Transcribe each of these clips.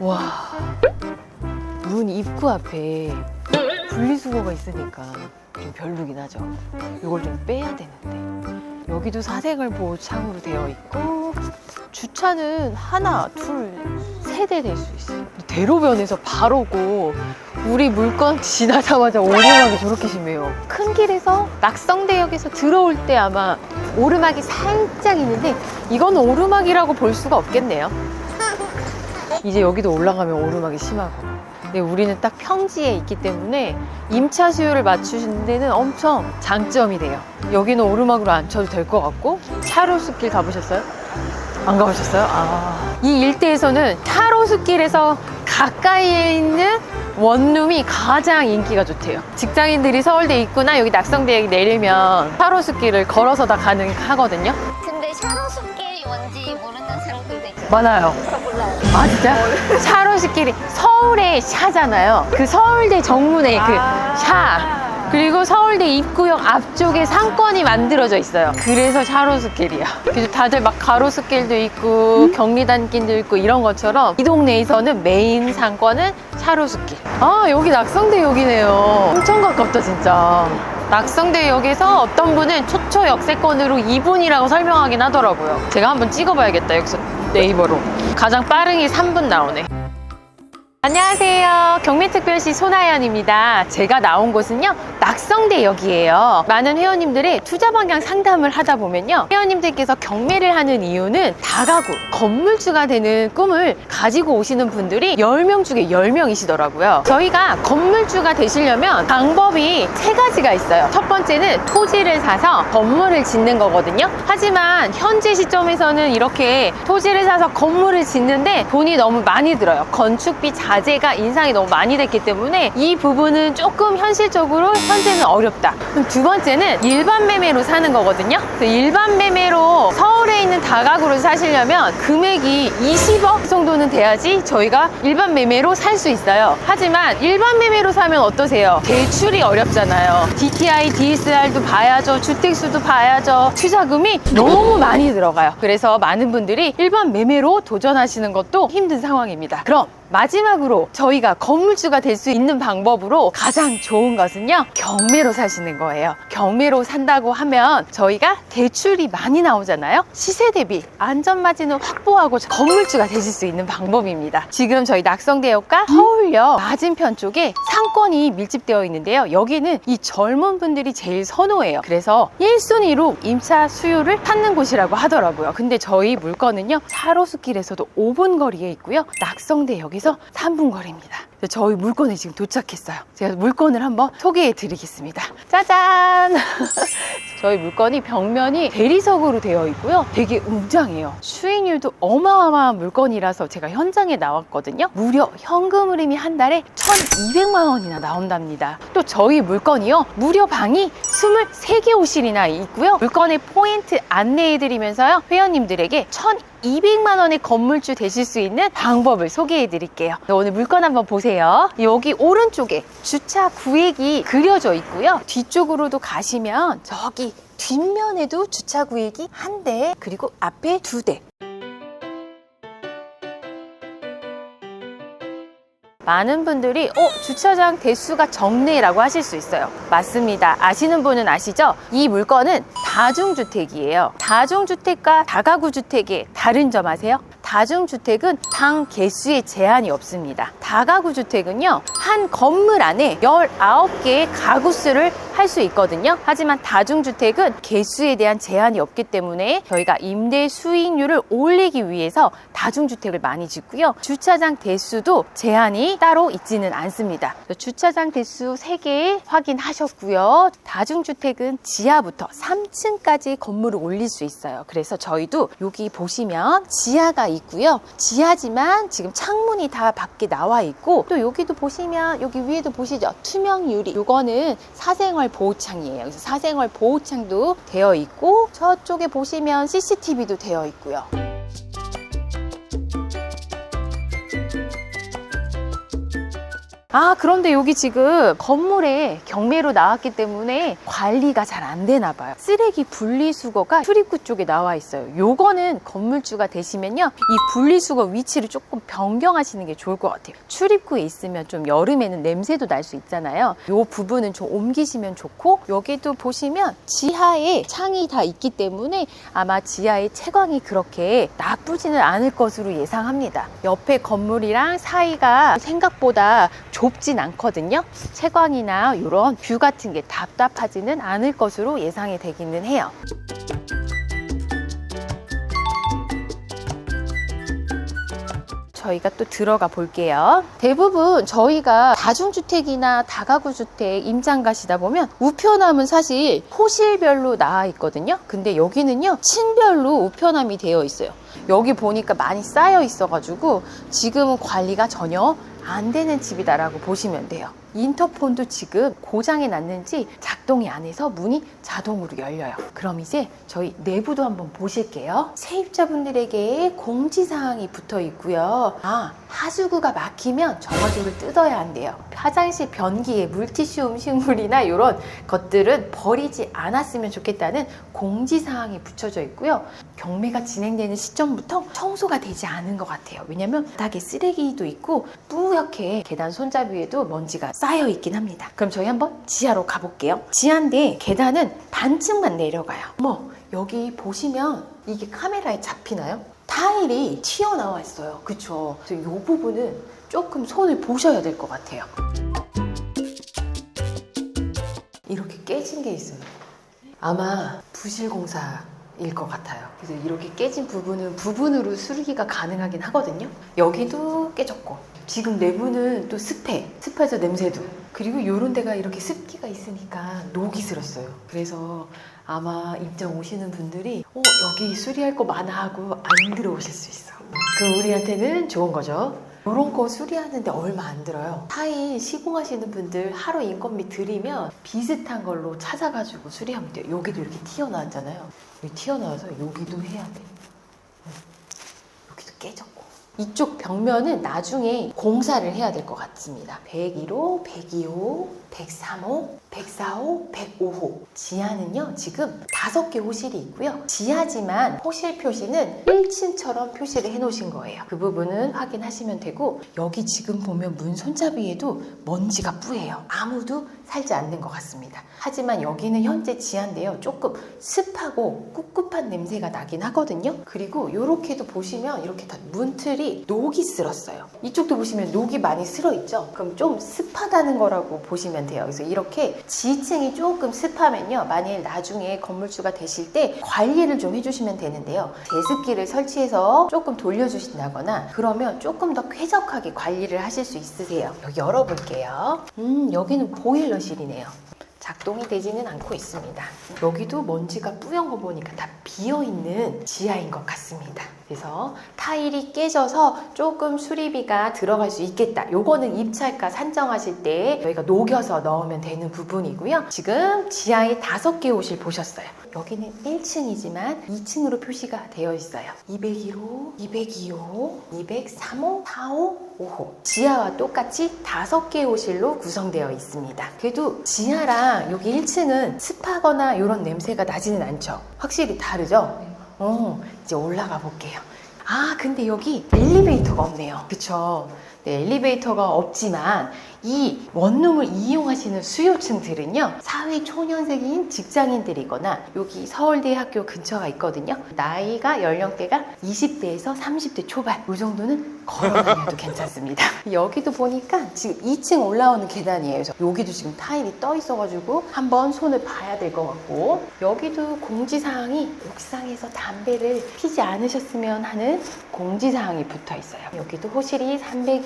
와, 문 입구 앞에 분리수거가 있으니까 좀 별로긴 하죠. 이걸 좀 빼야 되는데. 여기도 사생활 보호 창으로 되어 있고 주차는 하나, 둘, 세 대 될 수 있어요. 대로변에서 바로고 우리 물건 지나자마자 오르막이 저렇게 심해요. 큰 길에서 낙성대역에서 들어올 때 아마 오르막이 살짝 있는데 이건 오르막이라고 볼 수가 없겠네요. 이제 여기도 올라가면 오르막이 심하고. 근데 우리는 딱 평지에 있기 때문에 임차 수요를 맞추시는 데는 엄청 장점이 돼요. 여기는 오르막으로 안 쳐도 될 것 같고 차로숲길 가보셨어요? 안 가보셨어요? 아. 이 일대에서는 타로숲길에서 가까이에 있는 원룸이 가장 인기가 좋대요. 직장인들이 서울대 있구나 여기 낙성대에 내리면 타로숲길을 걸어서 다 가능하거든요. 근데 샤로숲길이 뭔지 모르는 사람들도 있죠. 많아요. 아 진짜? 샤로스길이 서울의 샤잖아요. 그 서울대 정문에 그 샤. 그리고 서울대 입구역 앞쪽에 상권이 만들어져 있어요. 그래서 샤로스길이야. 그래서 다들 막 가로수길도 있고 경리단길도 있고 이런 것처럼 이 동네에서는 메인 상권은 샤로스길. 아 여기 낙성대역이네요. 엄청 가깝다 진짜. 낙성대역에서 어떤 분은 초초 역세권으로 2분이라고 설명하긴 하더라고요. 제가 한번 찍어봐야겠다 여기서 네이버로. 가장 빠르게 3분 나오네. 안녕하세요. 경매특별시 손아연입니다. 제가 나온 곳은요, 낙성대역이에요. 많은 회원님들의 투자 방향 상담을 하다 보면요, 회원님들께서 경매를 하는 이유는 다가구, 건물주가 되는 꿈을 가지고 오시는 분들이 10명 중에 10명이시더라고요. 저희가 건물주가 되시려면 방법이 세 가지가 있어요. 첫 번째는 토지를 사서 건물을 짓는 거거든요. 하지만 현재 시점에서는 이렇게 토지를 사서 건물을 짓는데 돈이 너무 많이 들어요. 건축비 자재가 인상이 너무 많이 됐기 때문에 이 부분은 조금 현실적으로 현 재는 어렵다. 그럼 두 번째는 일반 매매로 사는 거거든요. 그 일반 매매로 서울에 있는 다가구를 사시려면 금액이 20억 정도는 돼야지 저희가 일반 매매로 살 수 있어요. 하지만 일반 매매로 사면 어떠세요? 대출이 어렵잖아요. DTI, DSR도 봐야죠. 주택수도 봐야죠. 투자금이 너무 많이 들어가요. 그래서 많은 분들이 일반 매매로 도전하시는 것도 힘든 상황입니다. 그럼 마지막으로 저희가 건물주가 될 수 있는 방법으로 가장 좋은 것은요 경매로 사시는 거예요. 경매로 산다고 하면 저희가 대출이 많이 나오잖아요. 시세 대비 안전마진을 확보하고 건물주가 되실 수 있는 방법입니다. 지금 저희 낙성대역과 서울역 맞은편 쪽에 상권이 밀집되어 있는데요. 여기는 이 젊은 분들이 제일 선호해요. 그래서 1순위로 임차 수요를 찾는 곳이라고 하더라고요. 근데 저희 물건은요 차로수길에서도 5분 거리에 있고요. 낙성대역에 서 3분 거리입니다 저희 물건이 지금 도착했어요 제가 물건을 한번 소개해 드리겠습니다 짜잔 저희 물건이 벽면이 대리석으로 되어 있고요. 되게 웅장해요. 수익률도 어마어마한 물건이라서 제가 현장에 나왔거든요. 무려 현금 흐름이 한 달에 1,200만 원이나 나온답니다. 또 저희 물건이요. 무려 방이 23개 호실이나 있고요. 물건의 포인트 안내해 드리면서요. 회원님들에게 1,200만 원의 건물주 되실 수 있는 방법을 소개해 드릴게요. 오늘 물건 한번 보세요. 여기 오른쪽에 주차 구획이 그려져 있고요. 뒤쪽으로도 가시면 저기 뒷면에도 주차 구획이 한 대, 그리고 앞에 두 대. 많은 분들이 어 주차장 대수가 적네라고 하실 수 있어요. 맞습니다. 아시는 분은 아시죠? 이 물건은 다중주택이에요. 다중주택과 다가구 주택의 다른 점 아세요 다중주택은 방 개수에 제한이 없습니다. 다가구 주택은요 한 건물 안에 19개의 가구 수를 할 수 있거든요 하지만 다중주택은 개수에 대한 제한이 없기 때문에 저희가 임대 수익률을 올리기 위해서 다중주택을 많이 짓고요 주차장 대수도 제한이 따로 있지는 않습니다. 주차장 대수 3개 확인하셨고요. 다중주택은 지하부터 3층까지 건물을 올릴 수 있어요. 그래서 저희도 여기 보시면 지하가 있고요. 지하지만 지금 창문이 다 밖에 나와 있고 또 여기도 보시면 여기 위에도 보시죠. 투명 유리. 이거는 사생활 보호창이에요. 그래서 사생활 보호창도 되어 있고 저쪽에 보시면 CCTV도 되어 있고요. 아, 그런데 여기 지금 건물에 경매로 나왔기 때문에 관리가 잘 안 되나 봐요. 쓰레기 분리수거가 출입구 쪽에 나와 있어요. 요거는 건물주가 되시면요. 이 분리수거 위치를 조금 변경하시는 게 좋을 것 같아요. 출입구에 있으면 좀 여름에는 냄새도 날 수 있잖아요. 요 부분은 좀 옮기시면 좋고 여기도 보시면 지하에 창이 다 있기 때문에 아마 지하의 채광이 그렇게 나쁘지는 않을 것으로 예상합니다. 옆에 건물이랑 사이가 생각보다 좁진 않거든요. 채광이나 이런 뷰 같은 게 답답하지는 않을 것으로 예상이 되기는 해요. 저희가 또 들어가 볼게요. 대부분 저희가 다중주택이나 다가구 주택 임장 가시다 보면 우편함은 사실 호실별로 나와 있거든요. 근데 여기는요, 층별로 우편함이 되어 있어요. 여기 보니까 많이 쌓여 있어가지고 지금은 관리가 전혀 안 되는 집이다라고 보시면 돼요. 인터폰도 지금 고장이 났는지 작동이 안 해서 문이 자동으로 열려요. 그럼 이제 저희 내부도 한번 보실게요. 세입자분들에게 공지사항이 붙어 있고요. 아, 하수구가 막히면 정화조를 뜯어야 한대요. 화장실 변기에 물티슈 음식물이나 이런 것들은 버리지 않았으면 좋겠다는 공지사항이 붙여져 있고요. 경매가 진행되는 시점부터 청소가 되지 않은 것 같아요. 왜냐면 바닥에 쓰레기도 있고 뿌옇게 계단 손잡이에도 먼지가 쌓여 있긴 합니다. 그럼 저희 한번 지하로 가볼게요. 지하인데 계단은 반층만 내려가요. 뭐 여기 보시면 이게 카메라에 잡히나요? 타일이 튀어나와 있어요. 그쵸? 이 부분은 조금 손을 보셔야 될 것 같아요. 이렇게 깨진 게 있어요. 아마 부실 공사 일 것 같아요. 그래서 이렇게 깨진 부분은 부분으로 수리가 가능하긴 하거든요. 여기도 깨졌고 지금 내부는 또 습해. 습해서 냄새도. 그리고 이런 데가 이렇게 습기가 있으니까 녹이 슬었어요. 그래서 아마 입장 오시는 분들이 어 여기 수리할 거 많아 하고 안 들어오실 수 있어. 그럼 우리한테는 좋은 거죠. 이런 거 수리하는데 얼마 안 들어요. 타일 시공하시는 분들 하루 인건비 드리면 비슷한 걸로 찾아가지고 수리하면 돼요. 여기도 이렇게 튀어나왔잖아요. 여기 튀어나와서 여기도 해야 돼. 응. 여기도 깨졌고. 이쪽 벽면은 나중에 공사를 해야 될 것 같습니다. 101호, 102호, 103호, 104호, 105호. 지하는요, 지금 다섯 개 호실이 있고요. 지하지만 호실 표시는 1층처럼 표시를 해 놓으신 거예요. 그 부분은 확인하시면 되고, 여기 지금 보면 문 손잡이에도 먼지가 뿌예요. 아무도 살지 않는 것 같습니다. 하지만 여기는 현재 지하인데요. 조금 습하고 꿉꿉한 냄새가 나긴 하거든요. 그리고 이렇게도 보시면 이렇게 다 문틀이 녹이 슬었어요. 이쪽도 보시면 녹이 많이 슬어 있죠. 그럼 좀 습하다는 거라고 보시면 돼요. 그래서 이렇게 지층이 조금 습하면요. 만일 나중에 건물주가 되실 때 관리를 좀 해주시면 되는데요. 제습기를 설치해서 조금 돌려주신다거나 그러면 조금 더 쾌적하게 관리를 하실 수 있으세요. 여기 열어볼게요. 음, 여기는 보일러 실이네요. 작동이 되지는 않고 있습니다. 여기도 먼지가 뿌연 거 보니까 다 비어 있는 지하인 것 같습니다. 그래서 타일이 깨져서 조금 수리비가 들어갈 수 있겠다. 요거는 입찰가 산정하실 때 저희가 녹여서 넣으면 되는 부분이고요. 지금 지하에 다섯 개 옷을 보셨어요. 여기는 1층이지만 2층으로 표시가 되어 있어요. 201호, 202호, 203호, 4호, 5호. 지하와 똑같이 다섯 개의 호실로 구성되어 있습니다. 그래도 지하랑 여기 1층은 습하거나 이런 냄새가 나지는 않죠. 확실히 다르죠? 어, 이제 올라가 볼게요. 아, 근데 여기 엘리베이터가 없네요. 그쵸? 네, 엘리베이터가 없지만 이 원룸을 이용하시는 수요층들은요 사회 초년생인 직장인들이거나 여기 서울대 학교 근처가 있거든요. 나이가 연령대가 20대에서 30대 초반 이 정도는 걸어 다녀도 괜찮습니다. 여기도 보니까 지금 2층 올라오는 계단이에요. 그래서 여기도 지금 타일이 떠 있어가지고 한번 손을 봐야 될 것 같고 여기도 공지사항이 옥상에서 담배를 피지 않으셨으면 하는 공지사항이 붙어 있어요. 여기도 호실이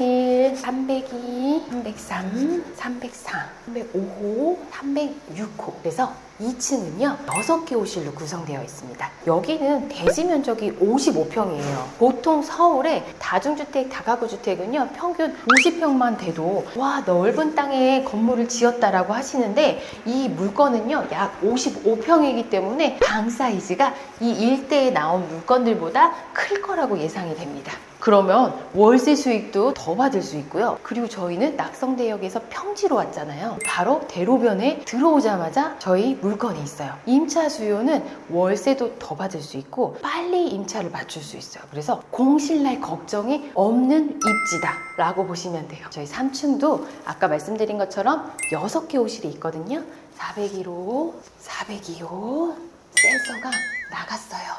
301, 302, 303, 304, 305호, 306호. 그래서 2층은요, 6개 호실로 구성되어 있습니다. 여기는 대지 면적이 55평이에요. 보통 서울의 다중주택, 다가구 주택은요, 평균 50평만 돼도 와, 넓은 땅에 건물을 지었다라고 하시는데 이 물건은요, 약 55평이기 때문에 방 사이즈가 이 일대에 나온 물건들보다 클 거라고 예상이 됩니다. 그러면 월세 수익도 더 받을 수 있고요. 그리고 저희는 낙성대역에서 평지로 왔잖아요. 바로 대로변에 들어오자마자 저희 물건이 있어요. 임차 수요는 월세도 더 받을 수 있고 빨리 임차를 맞출 수 있어요. 그래서 공실날 걱정이 없는 입지다라고 보시면 돼요. 저희 3층도 아까 말씀드린 것처럼 6개 호실이 있거든요. 401호, 402호, 센서가 나갔어요.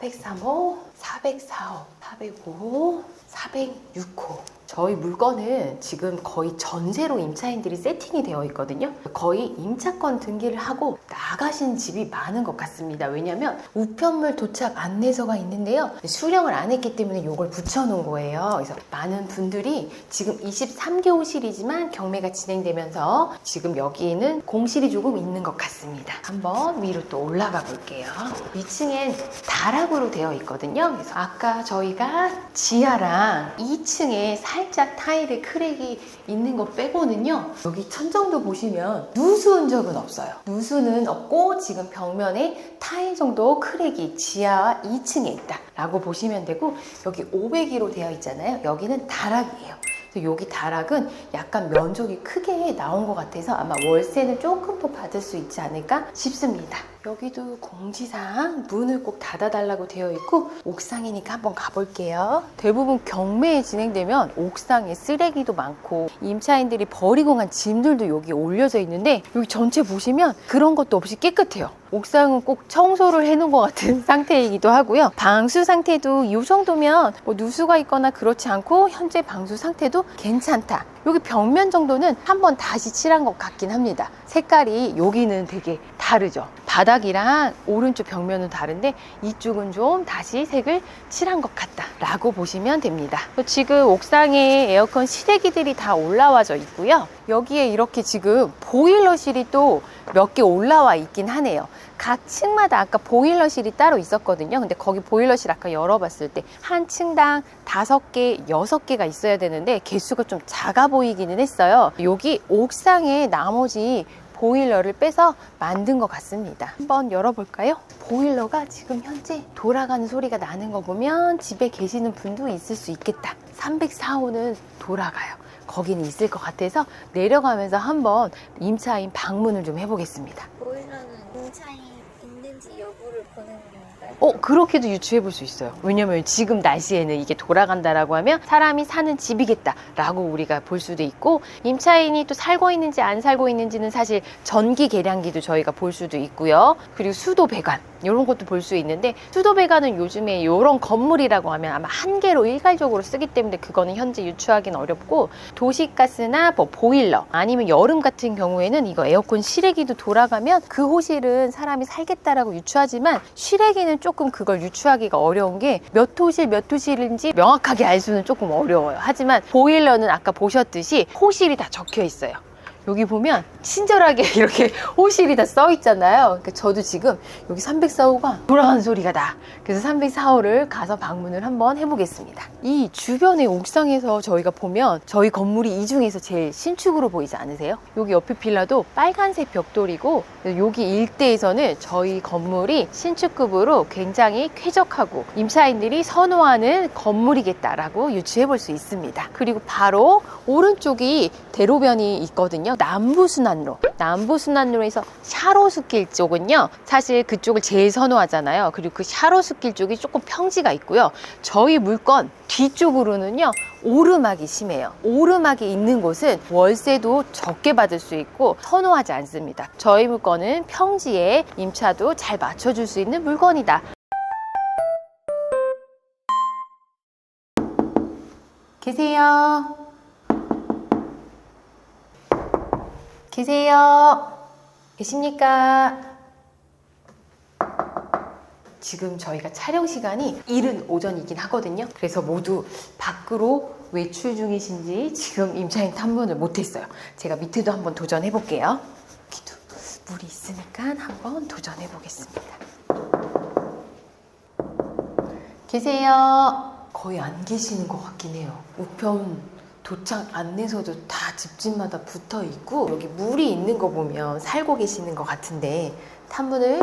403호, 404호, 405호, 406호. 저희 물건은 지금 거의 전세로 임차인들이 세팅이 되어 있거든요. 거의 임차권 등기를 하고 나가신 집이 많은 것 같습니다. 왜냐면 우편물 도착 안내서가 있는데요. 수령을 안 했기 때문에 이걸 붙여놓은 거예요. 그래서 많은 분들이 지금 23개호실이지만 경매가 진행되면서 지금 여기에는 공실이 조금 있는 것 같습니다. 한번 위로 또 올라가 볼게요. 2층엔 다락으로 되어 있거든요. 그래서 아까 저희가 지하랑 2층에 살짝 타일에 크랙이 있는 거 빼고는요. 여기 천정도 보시면 누수온 적은 없어요. 누수는 없고 지금 벽면에 타일 정도 크랙이 지하와 2층에 있다 라고 보시면 되고 여기 502로 되어 있잖아요. 여기는 다락이에요. 여기 다락은 약간 면적이 크게 나온 것 같아서 아마 월세는 조금 더 받을 수 있지 않을까 싶습니다. 여기도 공지사항 문을 꼭 닫아달라고 되어 있고 옥상이니까 한번 가볼게요. 대부분 경매에 진행되면 옥상에 쓰레기도 많고 임차인들이 버리고 간 짐들도 여기 올려져 있는데 여기 전체 보시면 그런 것도 없이 깨끗해요. 옥상은 꼭 청소를 해놓은 것 같은 상태이기도 하고요. 방수 상태도 이 정도면 뭐 누수가 있거나 그렇지 않고 현재 방수 상태도 괜찮다. 여기 벽면 정도는 한번 다시 칠한 것 같긴 합니다. 색깔이 여기는 되게 다르죠. 바닥이랑 오른쪽 벽면은 다른데 이쪽은 좀 다시 색을 칠한 것 같다라고 보시면 됩니다. 또 지금 옥상에 에어컨 실외기들이 다 올라와져 있고요. 여기에 이렇게 지금 보일러실이 또 몇 개 올라와 있긴 하네요. 각 층마다 아까 보일러실이 따로 있었거든요. 근데 거기 보일러실 아까 열어봤을 때 한 층당 다섯 개, 여섯 개가 있어야 되는데 개수가 좀 작아 보이기는 했어요. 여기 옥상에 나머지 보일러를 빼서 만든 것 같습니다. 한번 열어볼까요? 보일러가 지금 현재 돌아가는 소리가 나는 거 보면 집에 계시는 분도 있을 수 있겠다. 304호는 돌아가요. 거기는 있을 것 같아서 내려가면서 한번 임차인 방문을 좀 해보겠습니다. 보일러는 임차인 있는지 여부를 보는 건가요? 어, 그렇게도 유추해 볼 수 있어요. 왜냐면 지금 날씨에는 이게 돌아간다라고 하면 사람이 사는 집이겠다라고 우리가 볼 수도 있고 임차인이 또 살고 있는지 안 살고 있는지는 사실 전기 계량기도 저희가 볼 수도 있고요. 그리고 수도 배관 이런 것도 볼 수 있는데 수도 배관은 요즘에 이런 건물이라고 하면 아마 한 개로 일괄적으로 쓰기 때문에 그거는 현재 유추하기는 어렵고 도시가스나 뭐 보일러 아니면 여름 같은 경우에는 이거 에어컨 실외기도 돌아가면 그 호실은 사람이 살겠다라고 유추하지만 실외기는 조금 그걸 유추하기가 어려운 게 몇 호실 몇 호실인지 명확하게 알 수는 조금 어려워요. 하지만 보일러는 아까 보셨듯이 호실이 다 적혀 있어요. 여기 보면 친절하게 이렇게 호실이 다 써 있잖아요. 그러니까 저도 지금 여기 304호가 돌아가는 소리가 나. 그래서 304호를 가서 방문을 한번 해보겠습니다. 이 주변의 옥상에서 저희가 보면 저희 건물이 이 중에서 제일 신축으로 보이지 않으세요? 여기 옆에 빌라도 빨간색 벽돌이고 여기 일대에서는 저희 건물이 신축급으로 굉장히 쾌적하고 임차인들이 선호하는 건물이겠다라고 유추해 볼 수 있습니다. 그리고 바로 오른쪽이 대로변이 있거든요. 남부순환로. 남부순환로에서 샤로스길 쪽은요. 사실 그쪽을 제일 선호하잖아요. 그리고 그 샤로스길 쪽이 조금 평지가 있고요. 저희 물건 뒤쪽으로는요. 오르막이 심해요. 오르막이 있는 곳은 월세도 적게 받을 수 있고 선호하지 않습니다. 저희 물건은 평지에 임차도 잘 맞춰줄 수 있는 물건이다. 계세요. 계세요. 계십니까? 지금 저희가 촬영 시간이 이른 오전이긴 하거든요. 그래서 모두 밖으로 외출 중이신지 지금 임차인 탐문을 못했어요. 제가 밑에도 한번 도전해 볼게요. 여기도 물이 있으니까 한번 도전해 보겠습니다. 계세요. 거의 안 계시는 것 같긴 해요. 우편 도착 안내서도 다 집집마다 붙어 있고 여기 물이 있는 거 보면 살고 계시는 것 같은데 탐문을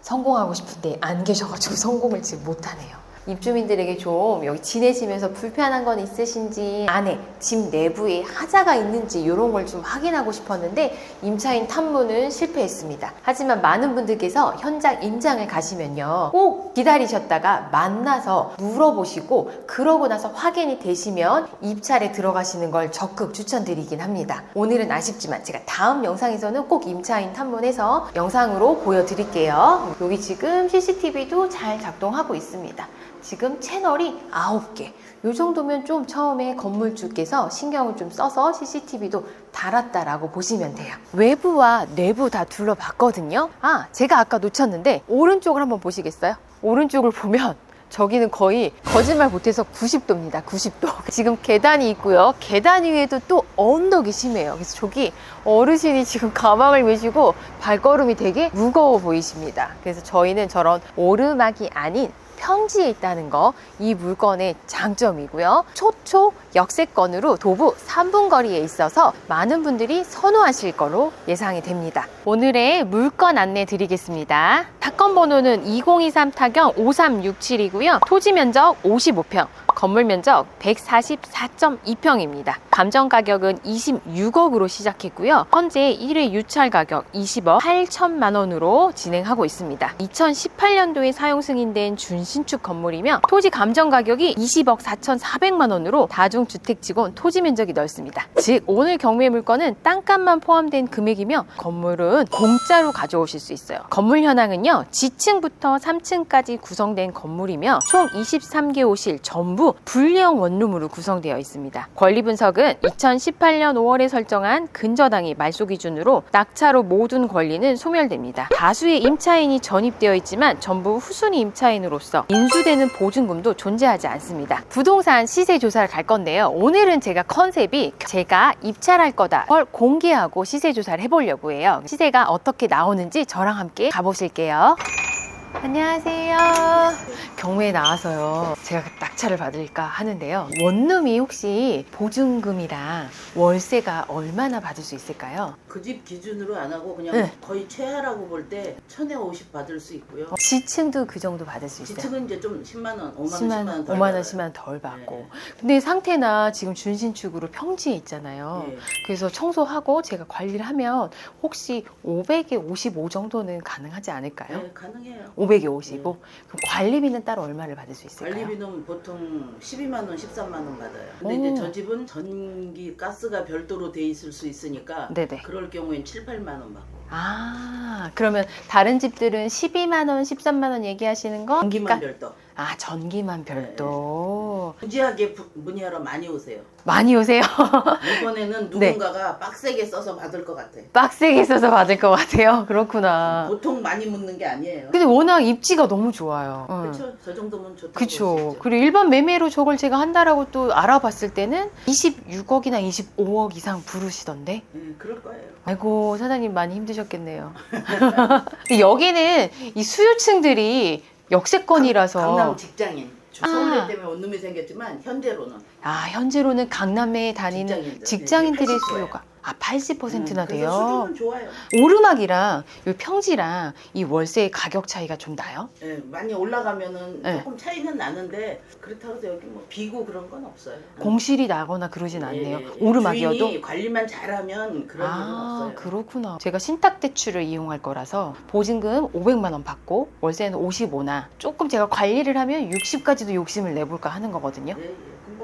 성공하고 싶은데 안 계셔가지고 성공을 지금 못하네요. 입주민들에게 좀 여기 지내시면서 불편한 건 있으신지 안에 집 내부에 하자가 있는지 이런 걸 좀 확인하고 싶었는데 임차인 탐문은 실패했습니다. 하지만 많은 분들께서 현장 임장을 가시면요 꼭 기다리셨다가 만나서 물어보시고 그러고 나서 확인이 되시면 입찰에 들어가시는 걸 적극 추천드리긴 합니다. 오늘은 아쉽지만 제가 다음 영상에서는 꼭 임차인 탐문해서 영상으로 보여드릴게요. 여기 지금 CCTV도 잘 작동하고 있습니다. 지금 채널이 9개. 이 정도면 좀 처음에 건물주께서 신경을 좀 써서 CCTV도 달았다라고 보시면 돼요. 외부와 내부 다 둘러봤거든요. 아, 제가 아까 놓쳤는데 오른쪽을 한번 보시겠어요? 오른쪽을 보면 저기는 거의 거짓말 못해서 90도입니다. 90도. 지금 계단이 있고요. 계단 위에도 또 언덕이 심해요. 그래서 저기 어르신이 지금 가방을 메시고 발걸음이 되게 무거워 보이십니다. 그래서 저희는 저런 오르막이 아닌 평지에 있다는 거 이 물건의 장점이고요. 초초 역세권으로 도부 3분 거리에 있어서 많은 분들이 선호하실 거로 예상이 됩니다. 오늘의 물건 안내 드리겠습니다. 타건 번호는 2023 타경 5367이고요. 토지 면적 55평, 건물 면적 144.2평입니다. 감정 가격은 26억으로 시작했고요. 현재 1회 유찰 가격 20억 8천만 원으로 진행하고 있습니다. 2018년도에 사용 승인된 준신축 건물이며 토지 감정 가격이 20억 4,400만 원으로 다중주택지곤 토지 면적이 넓습니다. 즉 오늘 경매 물건은 땅값만 포함된 금액이며 건물은 공짜로 가져오실 수 있어요. 건물 현황은요. 지층부터 3층까지 구성된 건물이며 총 23개 호실 전부 분리형 원룸으로 구성되어 있습니다. 권리 분석은 2018년 5월에 설정한 근저당이 말소 기준으로 낙차로 모든 권리는 소멸됩니다. 다수의 임차인이 전입되어 있지만 전부 후순위 임차인으로서 인수되는 보증금도 존재하지 않습니다. 부동산 시세 조사를 갈 건데요. 오늘은 제가 컨셉이 제가 입찰할 거다 걸 공개하고 시세 조사를 해보려고 해요. 시세가 어떻게 나오는지 저랑 함께 가보실게요. 안녕하세요. 경매에 나와서요. 제가 낙찰을 받을까 하는데요. 원룸이 혹시 보증금이랑 월세가 얼마나 받을 수 있을까요? 그 집 기준으로 안 하고 그냥 네. 거의 최하라고 볼 때 천에 50 받을 수 있고요. 지층도 그 정도 받을 수 있어요. 지층은 이제 좀 10만 원, 5만 원, 10만 10만 원, 원덜 5만 원, 받아요. 10만 원덜 받고. 네. 근데 상태나 지금 준신축으로 평지에 있잖아요. 예. 그래서 청소하고 제가 관리를 하면 혹시 500에 55 정도는 가능하지 않을까요? 네, 가능해요. 500에 55. 그럼 관리비는 따로 얼마를 받을 수 있을까요? 관리비는 보통 12만 원, 13만 원 받아요. 근데 오. 이제 저 집은 전기, 가스가 별도로 돼 있을 수 있으니까 네네. 그럴 경우엔 7, 8만 원 받고. 아, 그러면 다른 집들은 12만 원, 13만 원 얘기하시는 거? 전기만 그러니까- 별도. 아, 전기만 별도. 무지하게 부- 문의하러 많이 오세요. 많이 오세요. 이번에는 네. 누군가가 빡세게 써서 받을 것 같아. 빡세게 써서 받을 것 같아요. 그렇구나. 보통 많이 묻는 게 아니에요. 근데 워낙 입지가 너무 좋아요. 응. 그렇죠. 저 정도면 좋다고 그쵸. 있죠. 그리고 일반 매매로 저걸 제가 한다라고 또 알아봤을 때는 26억이나 25억 이상 부르시던데. 네, 그럴 거예요. 아이고, 사장님 많이 힘드셨겠네요. 근데 여기는 이 수요층들이 역세권이라서. 강남 직장인. 아. 서울대 때문에 원룸이 생겼지만 현재로는 아, 현재로는 강남에 다니는 직장인들. 네, 80%예요. 수요가 아, 80%나 음, 돼요. 수준은 좋아요. 오르막이랑 이 평지랑 이 월세 가격 차이가 좀 나요? 예, 많이 올라가면은 네. 조금 차이는 나는데 그렇다고 해서 여기 뭐 비고 그런 건 없어요. 공실이 나거나 그러진 예, 않네요. 예, 예. 오르막이어도. 주인이 관리만 잘하면 그런 일은 아, 없어요. 그렇구나. 제가 신탁 대출을 이용할 거라서 보증금 500만 원 받고 월세는 55나 조금 제가 관리를 하면 60까지도 욕심을 내볼까 하는 거거든요. 예, 예.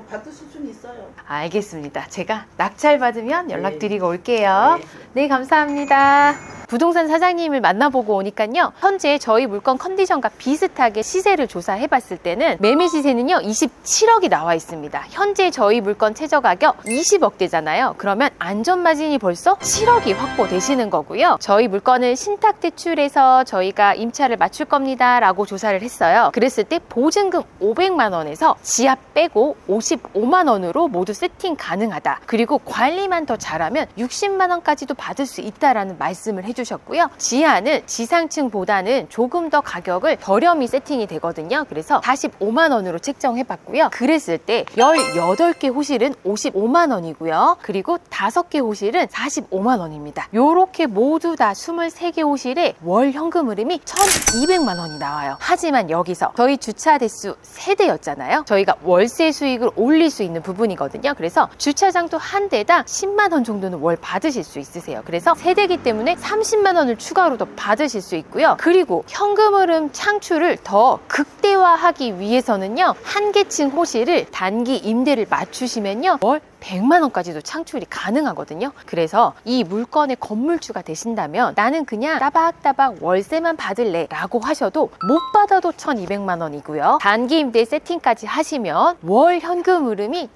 받으실 수는 있어요. 알겠습니다. 제가 낙찰 받으면 연락드리고 올게요. 네. 네, 감사합니다. 부동산 사장님을 만나보고 오니까요. 현재 저희 물건 컨디션과 비슷하게 시세를 조사해 봤을 때는 매매 시세는요. 27억이 나와 있습니다. 현재 저희 물건 최저 가격 20억대잖아요. 그러면 안전 마진이 벌써 7억이 확보되시는 거고요. 저희 물건을 신탁 대출해서 저희가 임차를 맞출 겁니다라고 조사를 했어요. 그랬을 때 보증금 500만 원에서 지압 빼고 55만 원으로 모두 세팅 가능하다. 그리고 관리만 더 잘하면 60만 원까지도 받을 수 있다라는 말씀을 해주셨어요. 해주셨고요. 지하는 지상층보다는 조금 더 가격을 저렴히 세팅이 되거든요. 그래서 45만 원으로 책정해봤고요. 그랬을 때 18개 호실은 55만 원이고요. 그리고 5개 호실은 45만 원입니다. 요렇게 모두 다 23개 호실에 월 현금 흐름이 1,200만 원이 나와요. 하지만 여기서 저희 주차 대수 세대였잖아요. 저희가 월세 수익을 올릴 수 있는 부분이거든요. 그래서 주차장도 한 대당 10만 원 정도는 월 받으실 수 있으세요. 그래서 세대기 때문에 30만 원을 추가로 더 받으실 수 있고요. 그리고 현금 흐름 창출을 더 극대화하기 위해서는요. 한 개층 호실을 단기 임대를 맞추시면요. 월 100만 원까지도 창출이 가능하거든요. 그래서 이 물건의 건물주가 되신다면 나는 그냥 따박따박 월세만 받을래 라고 하셔도 못 받아도 1200만 원이고요. 단기 임대 세팅까지 하시면 월 현금 흐름이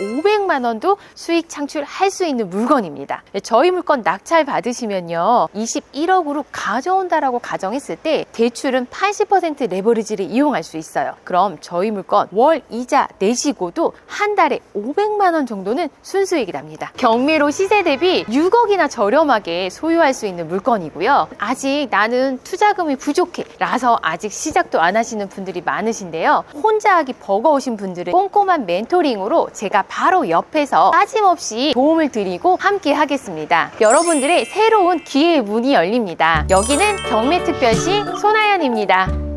1500만 원도 수익 창출할 수 있는 물건입니다. 저희 물건 낙찰 받으시면요. 21억으로 가져온다라고 가정했을 때 대출은 80% 레버리지를 이용할 수 있어요. 그럼 저희 물건 월 이자 내시고도 한 달에 500만 원 정도 는 순수익이 납니다. 경매로 시세 대비 6억이나 저렴하게 소유할 수 있는 물건이고요. 아직 나는 투자금이 부족해 라서 아직 시작도 안 하시는 분들이 많으신데요. 혼자 하기 버거우신 분들은 꼼꼼한 멘토링으로 제가 바로 옆에서 빠짐없이 도움을 드리고 함께 하겠습니다. 여러분들의 새로운 기회의 문이 열립니다. 여기는 경매특별시 손아연입니다.